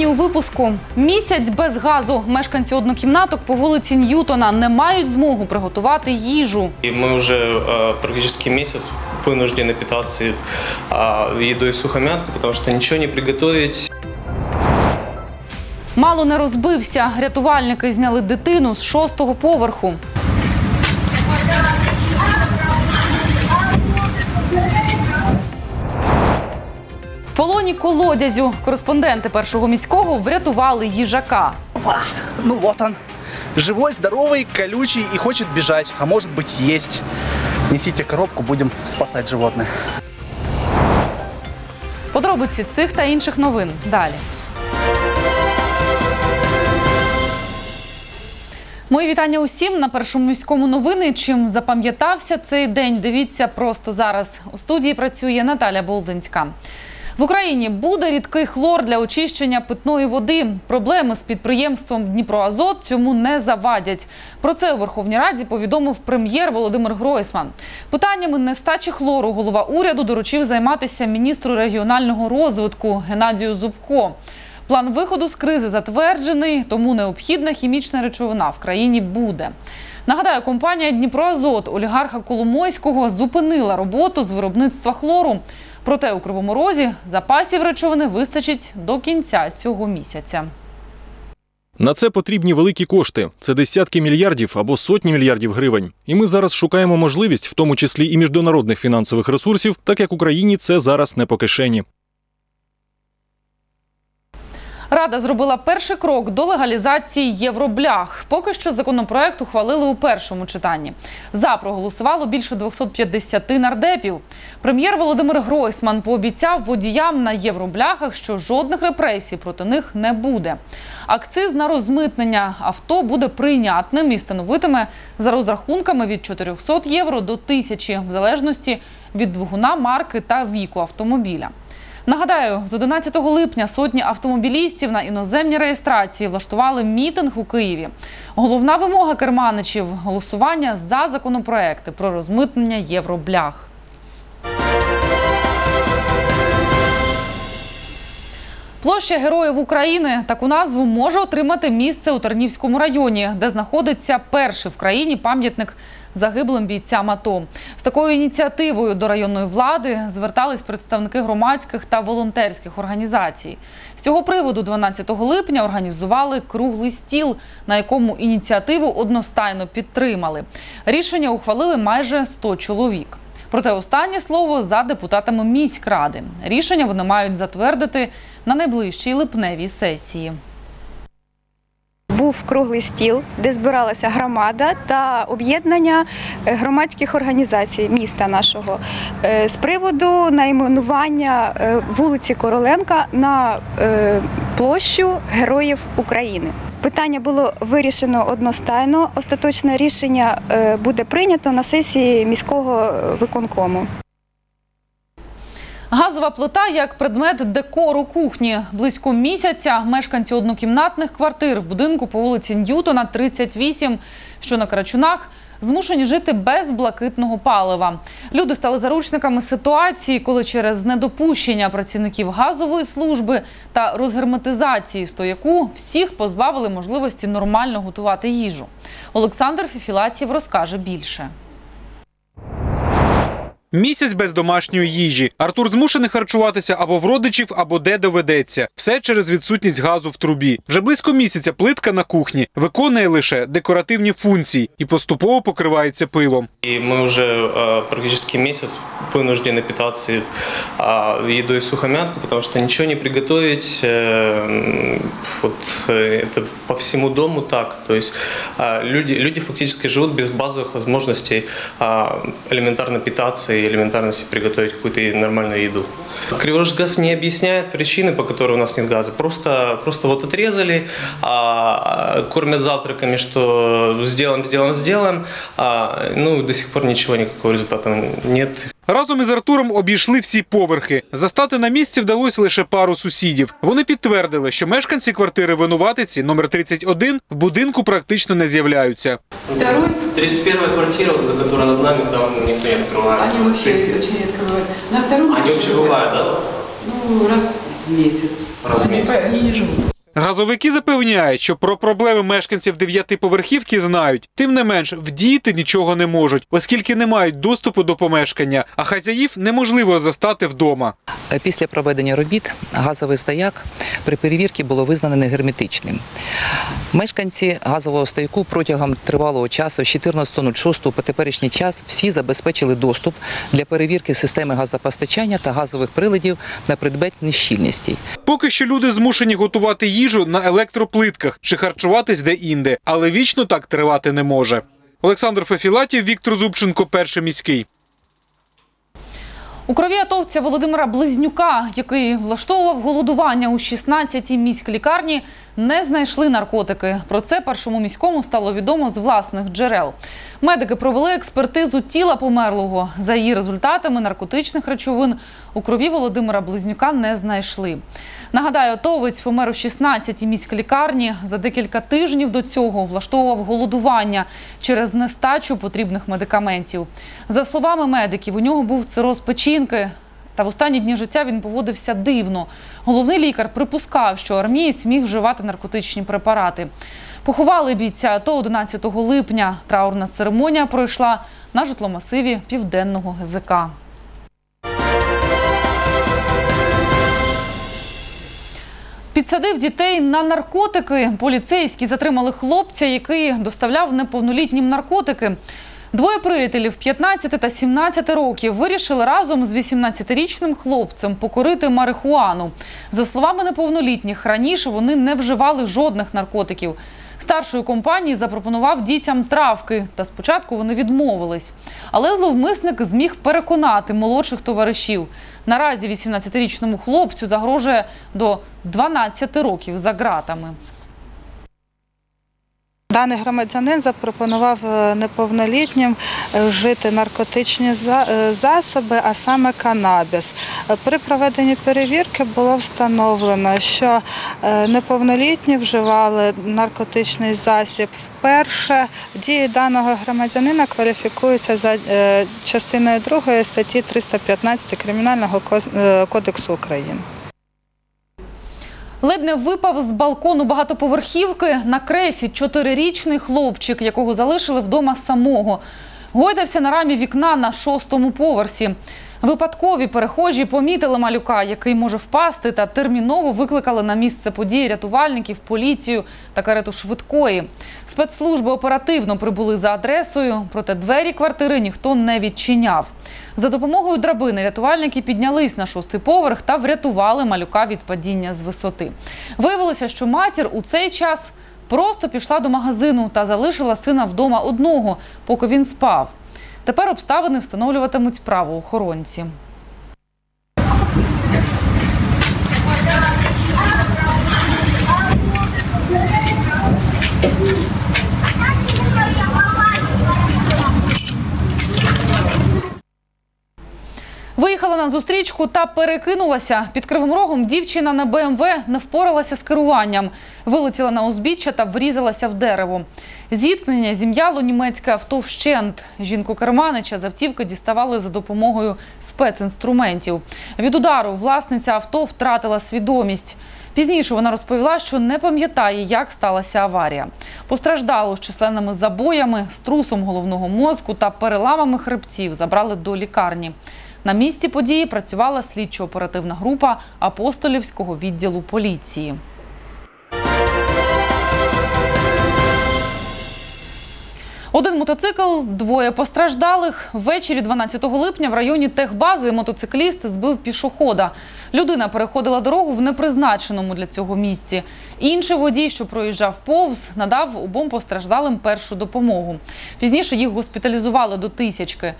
Сьогодні у випуску місяць без газу. Мешканці однокімнаток по вулиці Ньютона не мають змогу приготувати їжу. И мы уже э, практически месяц вынуждены питаться э, едой сухомятку, потому что ничего не приготовить. Мало не розбився. Рятувальники зняли дитину з шостого поверху. Полоні колодязю кореспонденти першого міського врятували їжака. Опа, ну вот он. Живой, здоровый, колючий и хочет бежать, а может быть есть. Несите коробку, будем спасать животное. Подробиці цих та інших новин далі. Мої вітання усім на першому міському новини. Чим запам'ятався цей день? Дивіться просто зараз. У студії працює Наталя Болдинська. В Україні буде рідкий хлор для очищення питної води. Проблеми з підприємством Дніпроазот цьому не завадять. Про це у Верховній Раді повідомив прем'єр Володимир Гройсман. Питаннями нестачі хлору голова уряду доручив займатися міністру регіонального розвитку Геннадію Зубко. План виходу з кризи затверджений, тому необхідна хімічна речовина в країні буде. Нагадаю, компанія Дніпроазот олігарха Коломойського зупинила роботу з виробництва хлору. Проте у Кривому Розі запасів речовини вистачить до кінця цього місяця. На це потрібні великі кошти. Це десятки мільярдів або сотні мільярдів гривень. І ми зараз шукаємо можливість, в тому числі і міжнародних фінансових ресурсів, так як Україні це зараз не по кишені. Рада зробила перший крок до легалізації євроблях. Поки що законопроект ухвалили у першому читанні. За проголосувало більше 250 нардепів. Прем'єр Володимир Гройсман пообіцяв водіям на євробляхах, що жодних репресій проти них не буде. Акциз на розмитнення авто буде прийнятним і становитиме за розрахунками від 400 євро до 1000, в залежності від двигуна, марки та віку автомобіля. Нагадаю, з 11 липня сотні автомобілістів на іноземній реєстрації влаштували мітинг у Києві. Головна вимога керманичів голосування за законопроекти про розмитнення євроблях. Площа Героїв України таку назву може отримати місце у Тернівському районі, де знаходиться перший в країні пам'ятник загиблим бійцям АТО. З такою ініціативою до районної влади звертались представники громадських та волонтерських організацій. З цього приводу 12 липня організували круглий стіл, на якому ініціативу одностайно підтримали. Рішення ухвалили майже 100 чоловік. Проте останнє слово за депутатами міськради. Рішення вони мають затвердити на найближчій липневій сесії. Був круглий стіл, де збиралася громада та об'єднання е, громадських організацій міста нашого е, з приводу найменування е, вулиці Короленка на площу Героїв України. Питання було вирішено одностайно. Остаточне рішення буде прийнято на сесії міського виконкому. Газова плита як предмет декору кухні. Близько місяця мешканці однокімнатних квартир в будинку по вулиці Ньютона, 38, що на Карачунах, змушені жити без блакитного палива. Люди стали заручниками ситуації, коли через недопущення працівників газової служби та розгерметизації стояку всіх позбавили можливості нормально готувати їжу. Олександр Фіфілатів розкаже більше. Місяць без домашньої їжі. Артур змушений харчуватися або в родичів, або де доведеться. Все через відсутність газу в трубі. Вже близько місяця плитка на кухні виконує лише декоративні функції і поступово покривається пилом. И мы уже э, практически месяц вынуждены питаться э, едой сухомятку, потому что ничего не приготовить. э, м, Вот э, это по всему дому так. То есть э, люди, люди фактически живут без базовых возможностей э, элементарно питаться и элементарно себе приготовить какую-то нормальную еду. Криворожгаз не объясняет причины, по которой у нас нет газа. Просто, просто вот отрезали, а, кормят завтраками, что сделаем, сделаем, сделаем. А, ну, до сих пор ничего, никакого результата нет. Разом із Артуром обійшли всі поверхи. Застати на місці вдалося лише пару сусідів. Вони підтвердили, що мешканці квартири винуватиці номер 31 в будинку практично не з'являються. Второй, 31 квартира, которая над нами, там никто не открывает. они вообще очень редко бывают. На втором Они вообще бывают, да? Ну, раз в месяц. Раз в Они месяц. по- Они не живут. Газовики запевняють, що про проблеми мешканців дев'ятиповерхівки знають. Тим не менш, вдіяти нічого не можуть, оскільки не мають доступу до помешкання, а хазяїв неможливо застати вдома. Е, Після проведення робіт газовий стояк при перевірці було визнано негерметичним. Мешканці газового стояку протягом тривалого часу з 14.06 по теперішній час всі забезпечили доступ для перевірки системи газопостачання та газових приладів на предмет нещільності. Поки що люди змушені готувати їжу на електроплитках чи харчуватись де-інде, але вічно так тривати не може. Олександр Фефілатів, Віктор Зубченко, перший міський. У крові атовця Володимира Близнюка, який влаштовував голодування у 16-й міській лікарні, не знайшли наркотики. Про це першому міському стало відомо з власних джерел. Медики провели експертизу тіла померлого. За її результатами наркотичних речовин у крові Володимира Близнюка не знайшли. Нагадаю, атовець помер у 16-й міській лікарні. За декілька тижнів до цього влаштовував голодування через нестачу потрібних медикаментів. За словами медиків, у нього був цироз печінки. Та в останні дні життя він поводився дивно. Головний лікар припускав, що армієць міг вживати наркотичні препарати. Поховали бійця АТО 11 липня. Траурна церемонія пройшла на житломасиві південного ГЗК. Підсадив дітей на наркотики. Поліцейські затримали хлопця, який доставляв неповнолітнім наркотики. Двоє приятелів 15 та 17 років вирішили разом з 18-річним хлопцем покорити марихуану. За словами неповнолітніх, раніше вони не вживали жодних наркотиків. Старшої компанії запропонував дітям травки, та спочатку вони відмовились. Але зловмисник зміг переконати молодших товаришів. Наразі 18-річному хлопцю загрожує до 12 років за ґратами. Даний громадянин запропонував е, неповнолітнім е, вжити наркотичні е, засоби, а саме канабіс. При проведенні перевірки було встановлено, що неповнолітні вживали наркотичний засіб вперше. Дії даного громадянина кваліфікуються за частиною 2 статті 315 Кримінального кодексу України. Ледь не випав з балкону багатоповерхівки на кресі чотирирічний хлопчик, якого залишили вдома самого. Гойдався на рамі вікна на шостому поверсі. Випадкові перехожі помітили малюка, який може впасти, та терміново викликали на місце події рятувальників, поліцію та карету швидкої. Спецслужби оперативно прибули за адресою, проте двері квартири ніхто не відчиняв. За допомогою драбини рятувальники піднялись на шостий поверх та врятували малюка від падіння з висоти. Виявилося, що матір у цей час просто пішла до магазину та залишила сина вдома одного, поки він спав. Тепер обставини встановлюватимуть правоохоронці. Виїхала на зустрічку та перекинулася. Під Кривим Рогом дівчина на БМВ не впоралася з керуванням. Вилетіла на узбіччя та врізалася в дерево. Зіткнення зім'яло німецьке авто вщент. Жінку керманича з автівки діставали за допомогою спецінструментів. Від удару власниця авто втратила свідомість. Пізніше вона розповіла, що не пам'ятає, як сталася аварія. Постраждалу з численними забоями, струсом головного мозку та переламами хребців забрали до лікарні. На місці події працювала слідчо-оперативна група апостолівського відділу поліції. Один мотоцикл, двоє постраждалих. Ввечері 12 липня в районі техбази мотоцикліст збив пішохода. Людина переходила дорогу в непризначеному для цього місці. Інший водій, що проїжджав повз, надав обом постраждалим першу допомогу. Пізніше їх госпіталізували до тисячки.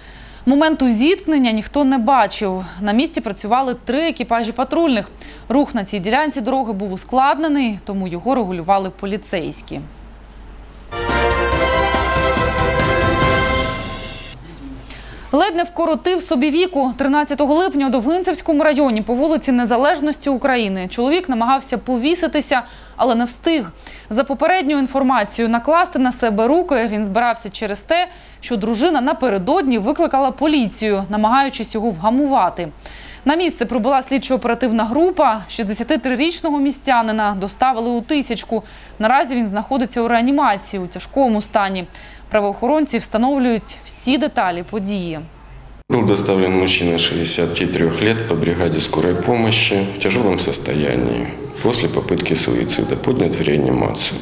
Моменту зіткнення ніхто не бачив. На місці працювали три екіпажі патрульних. Рух на цій ділянці дороги був ускладнений, тому його регулювали поліцейські. Ледь не вкоротив собі віку 13 липня у Довгинцевському районі по вулиці Незалежності України. Чоловік намагався повіситися, але не встиг. За попередньою інформацією, накласти на себе руки він збирався через те, що дружина напередодні викликала поліцію, намагаючись його вгамувати. На місце прибула слідчо-оперативна група. 63-річного містянина доставили у тисячку. Наразі він знаходиться у реанімації у тяжкому стані. Правоохоронці встановлюють всі деталі події. Был доставлен мужчина 63 лет по бригаде скорой помощи в тяжелом состоянии после попытки суицида, поднят в реанимацию.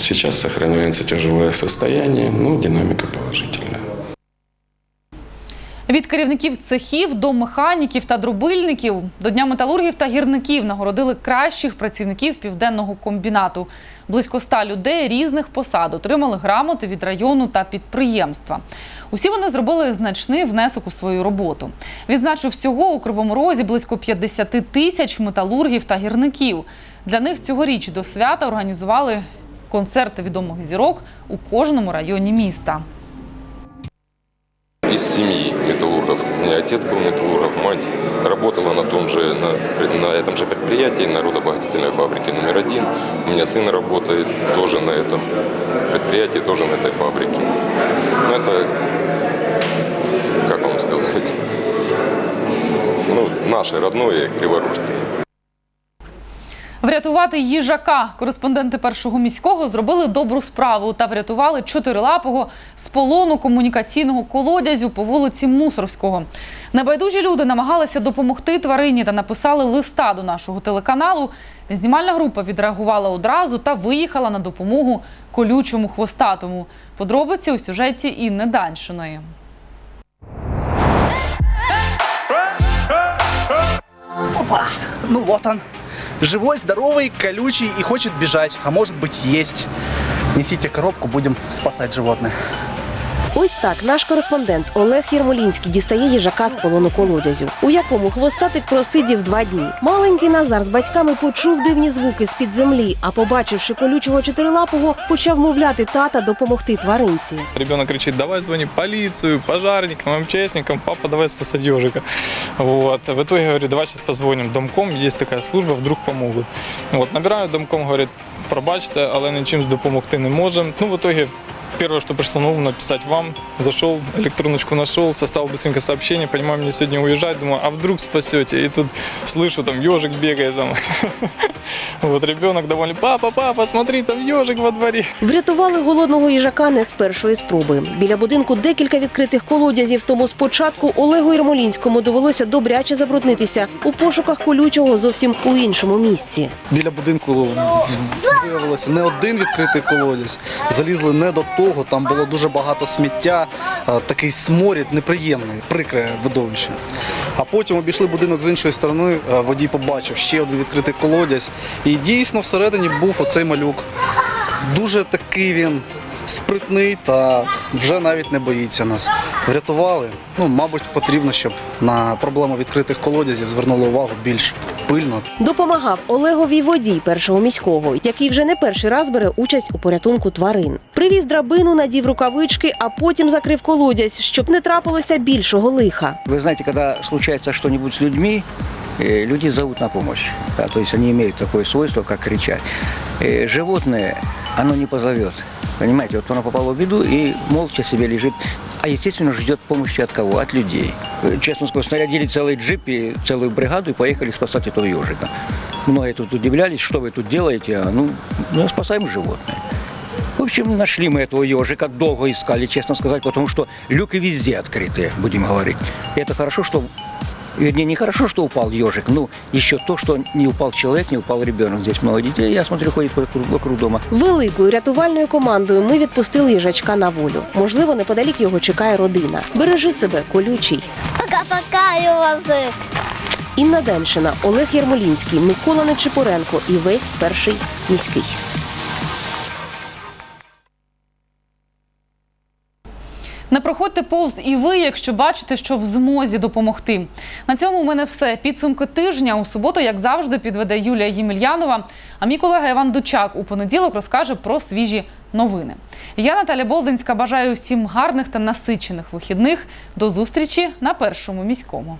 Сейчас сохраняется тяжелое состояние, но динамика положительная. Від керівників цехів до механіків та друбильників до Дня металургів та гірників нагородили кращих працівників південного комбінату. Близько ста людей різних посад отримали грамоти від району та підприємства. Усі вони зробили значний внесок у свою роботу. Відзначу всього у Кривому Розі близько 50 тисяч металургів та гірників. Для них цьогоріч до свята організували концерти відомих зірок у кожному районі міста. Из семьи металлургов. У меня отец был металлургов, мать работала на том же, на, на этом же предприятии, народообогатительной фабрике номер один. У меня сын работает тоже на этом предприятии, тоже на этой фабрике. Ну, это, как вам сказать, ну, наше родное Криворужское. Врятувати їжака кореспонденти першого міського зробили добру справу та врятували чотирилапого з полону комунікаційного колодязю по вулиці Мусорського. Небайдужі люди намагалися допомогти тварині та написали листа до нашого телеканалу. Знімальна група відреагувала одразу та виїхала на допомогу колючому хвостатому. Подробиці у сюжеті Інни Даншиної. Опа! Ну вот он. Живой, здоровый, колючий и хочет бежать, а может быть есть. Несите коробку, будем спасать животное. Ось так наш кореспондент Олег Єрмолінський дістає їжака з полону колодязю, у якому хвостатик просидів два дні. Маленький Назар з батьками почув дивні звуки з під землі, а побачивши колючого чотирилапого, почав мовляти тата допомогти тваринці. Ребенок кричит, давай звони полицию, пожарникам, МЧСникам, папа, давай спасать ежика. Вот. В итоге, говорю, давай сейчас позвоним домком, есть такая служба, вдруг помогут. Вот. Набираю домком, говорит, пробачте, але нічим допомогти не можем. Ну, в итоге, Первое, что пришло на ум, написать вам. Зашел, электроночку нашел, составил быстренько сообщение, понимаю, мне сегодня уезжать, думаю, а вдруг спасете? И тут слышу, там ежик бегает, там. Вот ребенок довольный, папа, папа, смотри, там ежик во дворе. Врятували голодного їжака не з першої спроби. Біля будинку декілька відкритих колодязів, тому спочатку Олегу Єрмолінському довелося добряче забруднитися у пошуках колючого зовсім у іншому місці. Біля будинку виявилося не один відкритий колодязь. Залізли не до того, там було дуже багато сміття, такий сморід неприємний, прикре видовище. А потім обійшли будинок з іншої сторони, водій побачив ще один відкритий колодязь. І дійсно всередині був оцей малюк. Дуже такий він спритний та вже навіть не боїться нас. Врятували. Ну, мабуть, потрібно, щоб на проблему відкритих колодязів звернули увагу більш пильно. Допомагав Олегові водій першого міського, який вже не перший раз бере участь у порятунку тварин. Привіз драбину, надів рукавички, а потім закрив колодязь, щоб не трапилося більшого лиха. Вы знаете, когда случается что-нибудь с людьми, люди зовут на помощь. Да, то есть они имеют такое свойство, как кричать. Э, Животное, оно не позовет. Понимаете, вот оно попало в беду и молча себе лежит. А, естественно, ждет помощи от кого? От людей. Э, Честно скажу, снарядили целый джип и целую бригаду и поехали спасать этого ежика. Многие тут удивлялись, что вы тут делаете. А, Ну, ну спасаем животное. В общем, нашли мы этого ежика, долго искали, честно сказать, потому что люки везде открытые, будем говорить. И это хорошо, что Вернее, не хорошо, что упал ежик, ну, еще то, что не упал человек, не упал ребенок. Здесь много детей, я смотрю, ходит вокруг, вокруг дома. Великою рятувальною командою ми відпустили їжачка на волю. Можливо, неподалік його чекає родина. Бережи себе, колючий. Пока-пока, ежик. Інна Деншина, Олег Єрмолінський, Микола Нечипоренко і весь перший міський. Не проходьте повз і ви, якщо бачите, що в змозі допомогти. На цьому у мене все. Підсумки тижня у суботу, як завжди, підведе Юлія Ємельянова. А мій колега Іван Дучак у понеділок розкаже про свіжі новини. Я Наталя Болдинська бажаю всім гарних та насичених вихідних. До зустрічі на першому міському.